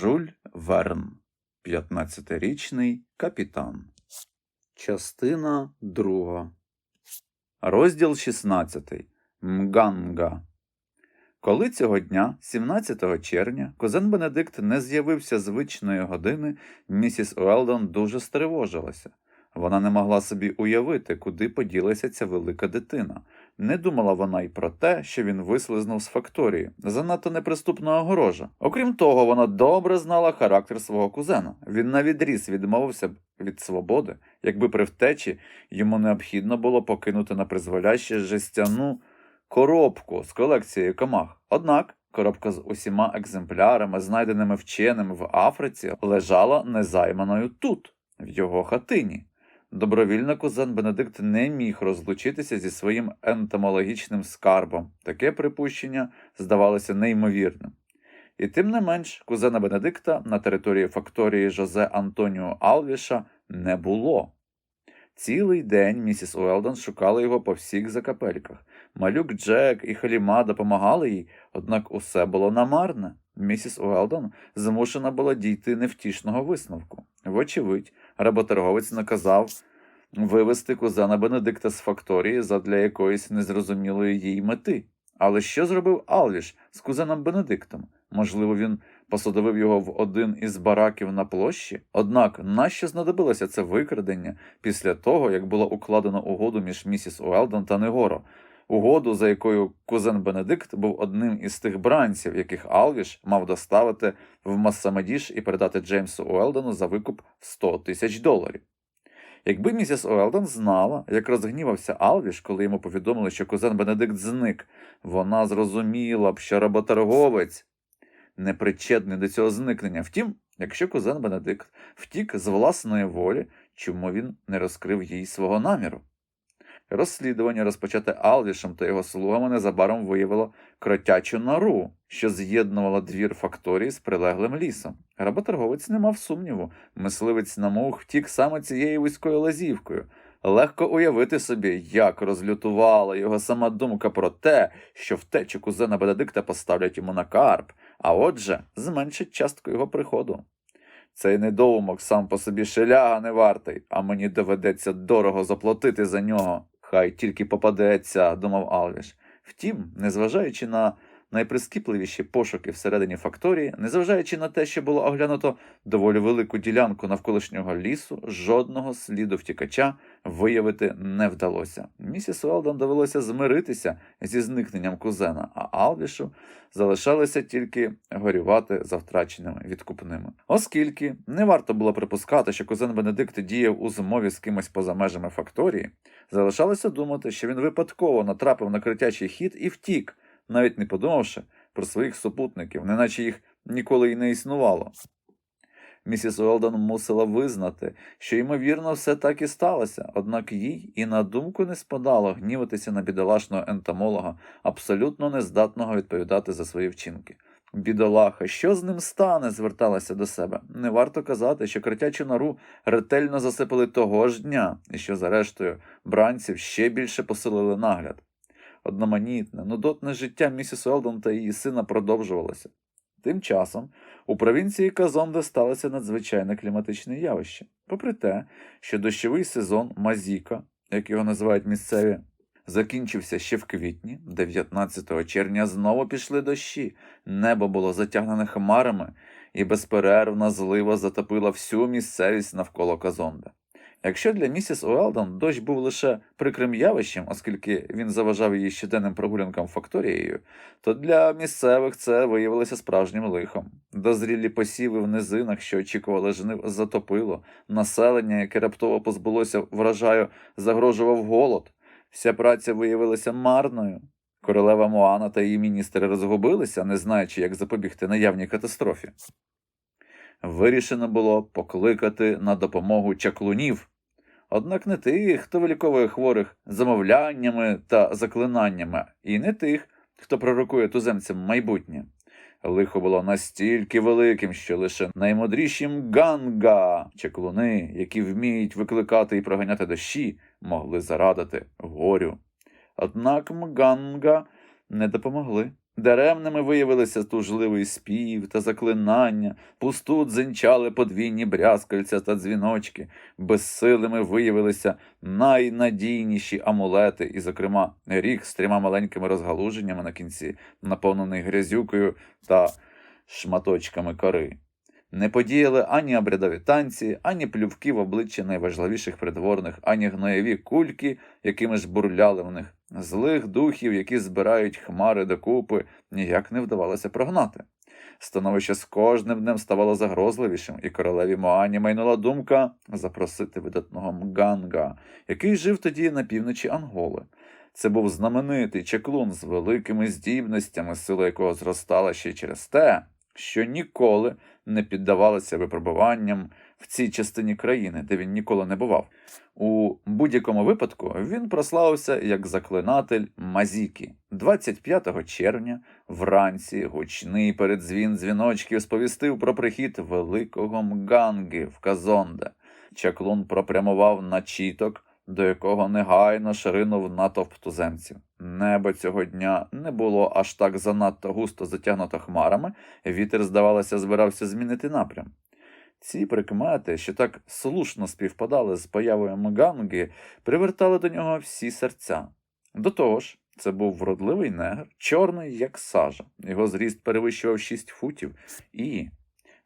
Жуль Верн, 15-річний капітан. Частина 2. Розділ 16. Мганга. Коли цього дня, 17 червня, кузен Бенедикт не з'явився звичної години, місіс Уелдон дуже стривожилася. Вона не могла собі уявити, куди поділася ця велика дитина. Не думала вона й про те, що він вислизнув з факторії, занадто неприступна огорожа. Окрім того, вона добре знала характер свого кузена. Він навідріз відмовився б від свободи, якби при втечі йому необхідно було покинути на призволяще жестяну коробку з колекцією комах. Однак коробка з усіма екземплярами, знайденими вченими в Африці, лежала незайманою тут, в його хатині. Добровільно кузен Бенедикт не міг розлучитися зі своїм ентомологічним скарбом. Таке припущення здавалося неймовірним. І тим не менш, кузена Бенедикта на території факторії Жозе Антоніо Алвіша не було. Цілий день місіс Уелдон шукала його по всіх закапельках. Малюк Джек і Халіма допомагали їй, однак усе було намарне. Місіс Уелдон змушена була дійти невтішного висновку. Вочевидь, работорговець наказав вивезти кузена Бенедикта з факторії задля якоїсь незрозумілої їй мети. Але що зробив Алвіш з кузеном Бенедиктом? Можливо, він посадовив його в один із бараків на площі? Однак нащо знадобилося це викрадення після того, як було укладено угоду між місіс Уелдон та Негоро? Угоду, за якою кузен Бенедикт був одним із тих бранців, яких Алвіш мав доставити в Массамедіш і передати Джеймсу Уелдону за викуп в 100 тисяч доларів. Якби місіс Уелдон знала, як розгнівався Алвіш, коли йому повідомили, що кузен Бенедикт зник, вона зрозуміла б, що работорговець непричетний до цього зникнення. Втім, якщо кузен Бенедикт втік з власної волі, чому він не розкрив їй свого наміру? Розслідування, розпочате Алвішем та його слугами, незабаром виявило кротячу нору, що з'єднувала двір факторії з прилеглим лісом. Работорговець не мав сумніву, мисливець на мух втік саме цією вузькою лазівкою. Легко уявити собі, як розлютувала його сама думка про те, що втечу кузена Бенедикта поставлять йому на карп, а отже, зменшить частку його приходу. Цей недоумок сам по собі шеляга не вартий, а мені доведеться дорого заплатити за нього. Хай тільки попадеться, думав Алвіш. Втім, незважаючи на найприскіпливіші пошуки всередині факторії, незважаючи на те, що було оглянуто доволі велику ділянку навколишнього лісу, жодного сліду втікача виявити не вдалося. Місіс Уелдон довелося змиритися зі зникненням кузена, а Алвішу залишалося тільки горювати за втраченими відкупними. Оскільки не варто було припускати, що кузен Бенедикт діяв у змові з кимось поза межами факторії, залишалося думати, що він випадково натрапив на критячий хід і втік, навіть не подумавши про своїх супутників, неначе їх ніколи й не існувало. Місіс Уелдон мусила визнати, що, ймовірно, все так і сталося, однак їй і на думку не спадало гніватися на бідолашного ентомолога, абсолютно нездатного відповідати за свої вчинки. Бідолаха, що з ним стане? зверталася до себе. Не варто казати, що критячу нору ретельно засипали того ж дня, і що, зрештою, бранців ще більше посилили нагляд. Одноманітне, нудотне життя місіс Уелдон та її сина продовжувалося. Тим часом у провінції Казонде сталося надзвичайне кліматичне явище. Попри те, що дощовий сезон Мазіка, як його називають місцеві, закінчився ще в квітні, 19 червня знову пішли дощі, небо було затягнене хмарами, і безперервна злива затопила всю місцевість навколо Казонде. Якщо для місіс Уелдон дощ був лише прикрим явищем, оскільки він заважав її щоденним прогулянкам факторією, то для місцевих це виявилося справжнім лихом. Дозрілі посіви в низинах, що очікували жнив, затопило, населення, яке раптово позбулося врожаю, загрожував голод. Вся праця виявилася марною. Королева Моана та її міністри розгубилися, не знаючи, як запобігти наявній катастрофі. Вирішено було покликати на допомогу чаклунів, однак не тих, хто виліковує хворих замовляннями та заклинаннями, і не тих, хто пророкує туземцям майбутнє. Лихо було настільки великим, що лише наймудріші мганга, чаклуни, які вміють викликати і проганяти дощі, могли зарадити горю. Однак мганга не допомогли. Даремними виявилися тужливий спів та заклинання, пусту дзенчали подвійні брязкальця та дзвіночки, безсилими виявилися найнадійніші амулети, і, зокрема, ріг з трьома маленькими розгалуженнями на кінці, наповнений грязюкою та шматочками кори. Не подіяли ані обрядові танці, ані плювки в обличчя найважливіших придворних, ані гноєві кульки, якими ж бурляли в них. Злих духів, які збирають хмари докупи, ніяк не вдавалося прогнати. Становище з кожним днем ставало загрозливішим, і королеві Моані майнула думка запросити видатного Мганга, який жив тоді на півночі Анголи. Це був знаменитий чеклун з великими здібностями, сила якого зростала ще через те, що ніколи не піддавалося випробуванням в цій частині країни, де він ніколи не бував. У будь-якому випадку він прославився як заклинатель Мазіки. 25 червня вранці гучний передзвін дзвіночків сповістив про прихід великого Мганги в Казонде. Чаклун пропрямував на чіток, до якого негайно ширинув натовп туземців. Небо цього дня не було аж так занадто густо затягнуто хмарами, вітер, здавалося, збирався змінити напрям. Ці прикмети, що так слушно співпадали з появою Мганги, привертали до нього всі серця. До того ж, це був вродливий негр, чорний, як сажа. Його зріст перевищував шість футів, і,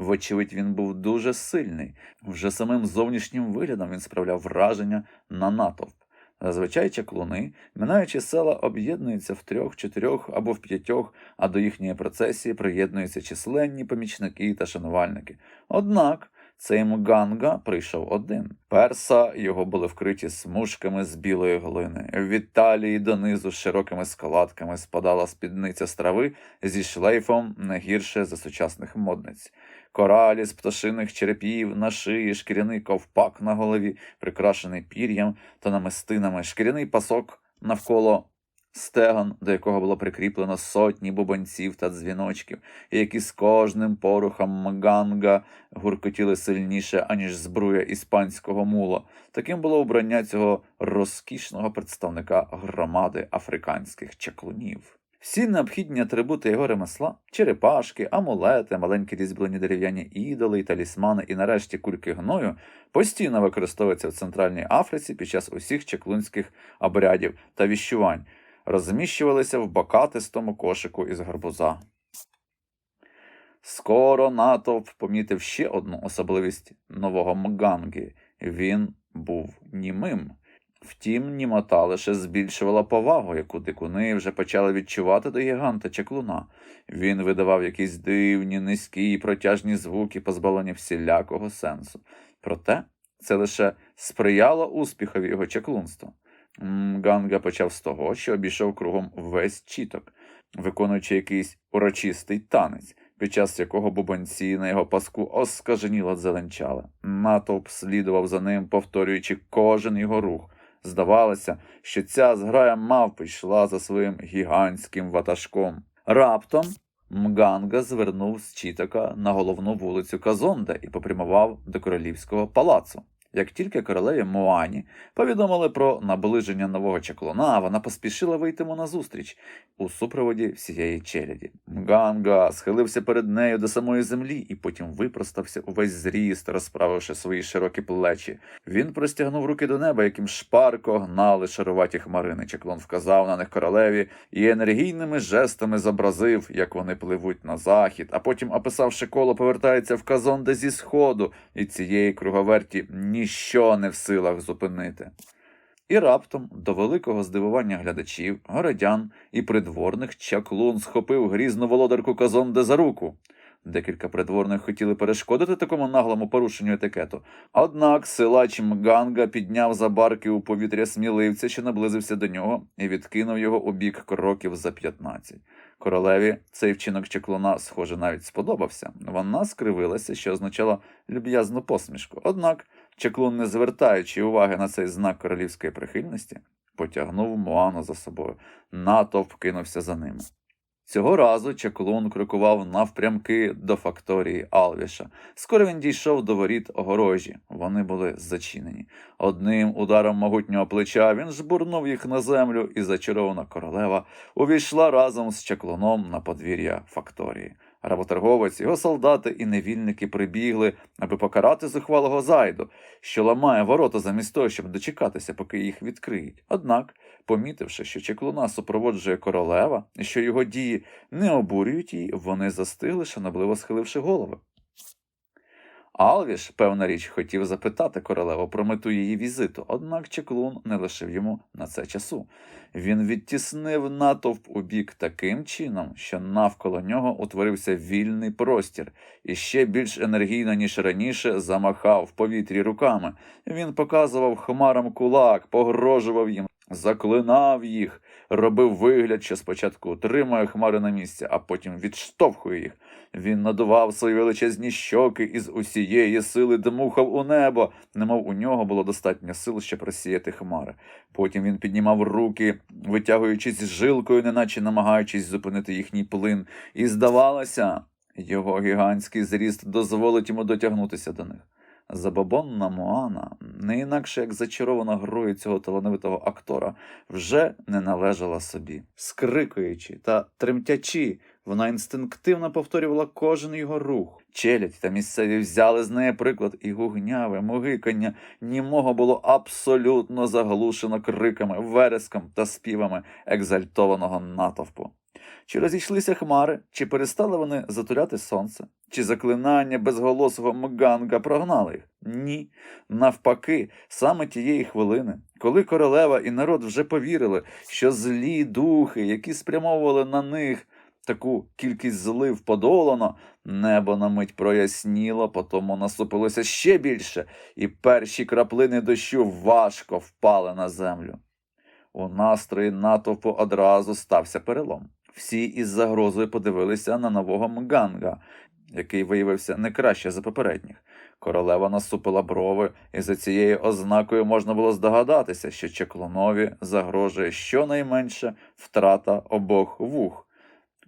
вочевидь, він був дуже сильний. Вже самим зовнішнім виглядом він справляв враження на натовп. Зазвичай чаклуни, минаючи села, об'єднуються в трьох, чотирьох або в п'ятьох, а до їхньої процесії приєднуються численні помічники та шанувальники. Однак цей Мганга прийшов один. Перса його були вкриті смужками з білої глини. Від талії донизу з широкими складками спадала спідниця з трави зі шлейфом не гірше за сучасних модниць. Коралі з пташиних черепів, на шиї, шкіряний ковпак на голові, прикрашений пір'ям та намистинами, шкіряний пасок навколо стегон, до якого було прикріплено сотні бубонців та дзвіночків, які з кожним порухом маганга гуркотіли сильніше, аніж збруя іспанського мула. Таким було убрання цього розкішного представника громади африканських чаклунів. Всі необхідні атрибути його ремесла черепашки, амулети, маленькі різьблені дерев'яні ідоли талісмани і нарешті кульки гною постійно використовуються в Центральній Африці під час усіх чеклунських обрядів та віщувань, розміщувалися в бокатистому кошику із гарбуза. Скоро натовп помітив ще одну особливість нового Мганги. Він був німим. Втім, німота лише збільшувала повагу, яку дикуни вже почали відчувати до гіганта чеклуна. Він видавав якісь дивні, низькі і протяжні звуки, позбавлені всілякого сенсу. Проте це лише сприяло успіхові його чеклунства. Ганга почав з того, що обійшов кругом весь чіток, виконуючи якийсь урочистий танець, під час якого бубонці на його паску оскаженіло зеленчали. Натовп слідував за ним, повторюючи кожен його рух. Здавалося, що ця зграя мав йшла за своїм гігантським ватажком. Раптом Мганга звернув з Чітака на головну вулицю Казонда і попрямував до королівського палацу. Як тільки королеві Моані повідомили про наближення нового чаклуна, вона поспішила вийти йому назустріч у супроводі всієї челяді. Мганга схилився перед нею до самої землі і потім випростався увесь зріст, розправивши свої широкі плечі. Він простягнув руки до неба, яким шпарко гнали шаруваті хмарини. Чаклун вказав на них королеві і енергійними жестами зобразив, як вони пливуть на захід, а потім, описавши коло, повертається в Казонде зі сходу, і цієї круговерті ніщо не в силах зупинити. І раптом, до великого здивування глядачів, городян і придворних, чаклун схопив грізну володарку Казонде за руку. Декілька придворних хотіли перешкодити такому наглому порушенню етикету. Однак силач Мганга підняв за барки у повітря сміливця, що наблизився до нього, і відкинув його у бік кроків за 15. Королеві цей вчинок чеклуна, схоже, навіть сподобався. Вона скривилася, що означало люб'язну посмішку. Однак чеклун, не звертаючи уваги на цей знак королівської прихильності, потягнув Моану за собою. Натовп кинувся за ними. Цього разу чаклун крокував навпрямки до факторії Алвіша. Скоро він дійшов до воріт огорожі. Вони були зачинені. Одним ударом могутнього плеча він жбурнув їх на землю, і зачарована королева увійшла разом з чаклуном на подвір'я факторії. Работорговець, його солдати і невільники прибігли, аби покарати зухвалого зайду, що ламає ворота замість того, щоб дочекатися, поки їх відкриють. Однак, помітивши, що чеклуна супроводжує королева і що його дії не обурюють її, вони застигли, шанобливо схиливши голови. Алвіш, певна річ, хотів запитати королеву про мету її візиту, однак чеклун не лишив йому на це часу. Він відтіснив натовп у бік таким чином, що навколо нього утворився вільний простір, і ще більш енергійно, ніж раніше, замахав в повітрі руками. Він показував хмарам кулак, погрожував їм, заклинав їх, робив вигляд, що спочатку тримає хмари на місці, а потім відштовхує їх. Він надував свої величезні щоки і з усієї сили дмухав у небо, немов у нього було достатньо сил, щоб розсіяти хмари. Потім він піднімав руки, витягуючись жилкою, неначе намагаючись зупинити їхній плин, і здавалося, його гігантський зріст дозволить йому дотягнутися до них. Забобонна Моана, не інакше як зачарована грою цього талановитого актора, вже не належала собі. Скрикуючи та тремтячи, вона інстинктивно повторювала кожен його рух. Челядь та місцеві взяли з неї приклад, і гугняве мугикання німого було абсолютно заглушено криками, вереском та співами екзальтованого натовпу. Чи розійшлися хмари, чи перестали вони затуляти сонце, чи заклинання безголосого Мганга прогнали їх? Ні. Навпаки, саме тієї хвилини, коли королева і народ вже повірили, що злі духи, які спрямовували на них таку кількість злив подолано, небо на мить проясніло, потому насупилося ще більше, і перші краплини дощу важко впали на землю. У настрої натовпу одразу стався перелом. Всі із загрозою подивилися на нового Мганга, який виявився не краще за попередніх. Королева насупила брови, і за цією ознакою можна було здогадатися, що Чеклунові загрожує щонайменше втрата обох вух.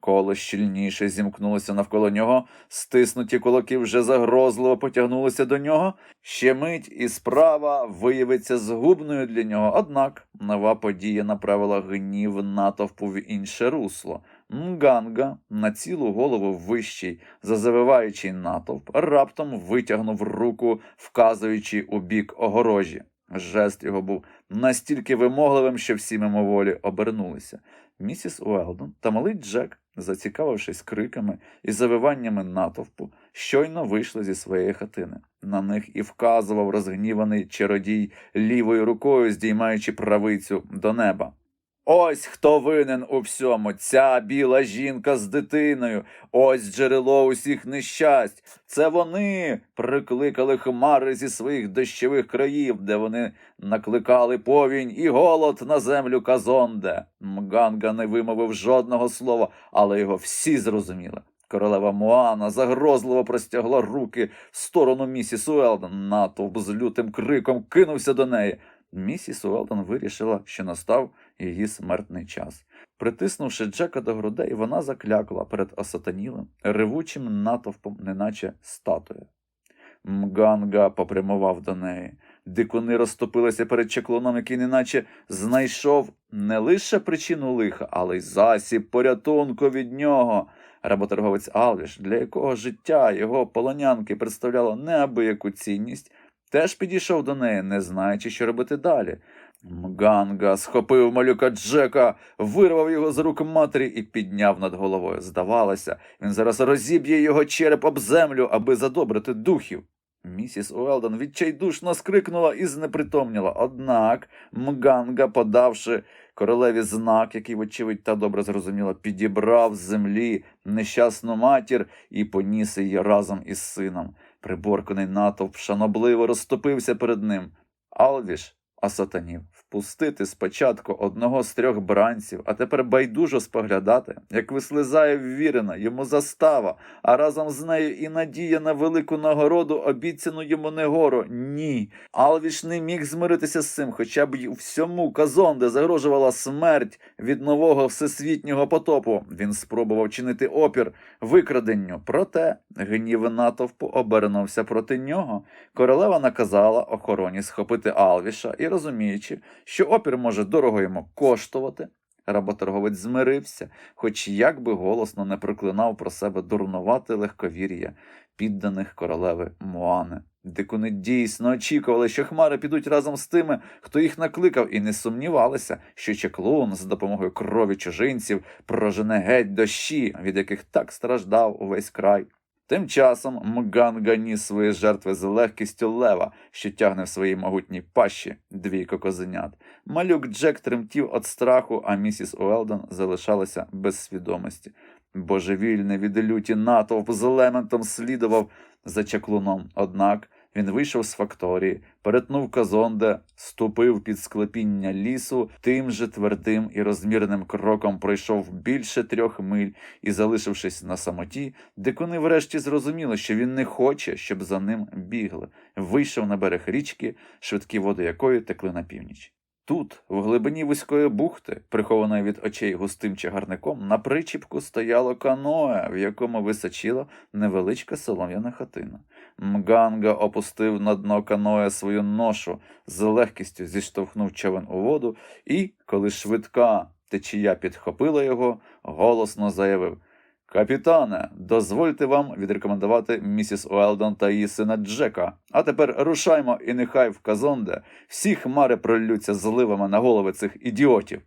Коло щільніше зімкнулося навколо нього, стиснуті кулаки вже загрозливо потягнулися до нього. Ще мить і справа виявиться згубною для нього. Однак нова подія направила гнів натовпу в інше русло. Мганга на цілу голову вищий, зазавиваючий натовп, раптом витягнув руку, вказуючи у бік огорожі. Жест його був настільки вимогливим, що всі мимоволі обернулися. Місіс Уелдон та малий Джек, зацікавившись криками і завиваннями натовпу, щойно вийшли зі своєї хатини. На них і вказував розгніваний чародій лівою рукою, здіймаючи правицю до неба. Ось хто винен у всьому, ця біла жінка з дитиною, ось джерело усіх нещасть. Це вони прикликали хмари зі своїх дощових країв, де вони накликали повінь і голод на землю Казонде. Мганга не вимовив жодного слова, але його всі зрозуміли. Королева Моана загрозливо простягла руки в сторону місіс Уелдон. Натовп з лютим криком кинувся до неї. Місіс Уелдон вирішила, що настав її смертний час. Притиснувши Джека до грудей, вона заклякла перед осатанілим, ревучим натовпом, неначе статуя. Мганга попрямував до неї. Дикуни розтопилися перед чеклуном, який неначе знайшов не лише причину лиха, але й засіб порятунку від нього. Работорговець Алвіш, для якого життя його полонянки представляло неабияку цінність, теж підійшов до неї, не знаючи, що робити далі. Мганга схопив малюка Джека, вирвав його з рук матері і підняв над головою. Здавалося, він зараз розіб'є його череп об землю, аби задобрити духів. Місіс Уелдон відчайдушно скрикнула і знепритомніла. Однак Мганга, подавши королеві знак, який, вочевидь, та добре зрозуміла, підібрав з землі нещасну матір і поніс її разом із сином. Приборканий натовп шанобливо розступився перед ним. Алвіш осатанів впустити спочатку одного з трьох бранців, а тепер байдужо споглядати, як вислизає ввірена йому застава, а разом з нею і надія на велику нагороду, обіцяну йому негоро. Ні. Алвіш не міг змиритися з цим, хоча б й у всьому Казонде загрожувала смерть від нового всесвітнього потопу. Він спробував чинити опір викраденню, проте гнів натовпу обернувся проти нього. Королева наказала охороні схопити Алвіша і, розуміючи, що опір може дорого йому коштувати, работорговець змирився, хоч як би голосно не проклинав про себе дурнувати легковір'я підданих королеви Муани. Дикуни дійсно очікували, що хмари підуть разом з тими, хто їх накликав, і не сумнівалися, що чеклун за допомогою крові чужинців прожене геть дощі, від яких так страждав увесь край. Тим часом Мганга ніс свої жертви з легкістю лева, що тягне в своїй могутній пащі двійко козенят. Малюк Джек тремтів від страху, а місіс Уелдон залишалася без свідомості. Божевільний від люті натовп з елементом слідував за чаклуном. Однак він вийшов з факторії, перетнув Казонде, ступив під склепіння лісу, тим же твердим і розмірним кроком пройшов більше трьох миль і, залишившись на самоті, дикуни врешті зрозуміли, що він не хоче, щоб за ним бігли. Вийшов на берег річки, швидкі води якої текли на північ. Тут, в глибині вузької бухти, прихованої від очей густим чагарником, на причіпку стояло каноe, в якому височила невеличка солом'яна хатина. Мганга опустив на дно каноe свою ношу, з легкістю зіштовхнув човен у воду і, коли швидка течія підхопила його, голосно заявив Капітане, дозвольте вам відрекомендувати місіс Уелдон та її сина Джека. А тепер рушаймо, і нехай в Казонде всі хмари проллються зливами на голови цих ідіотів.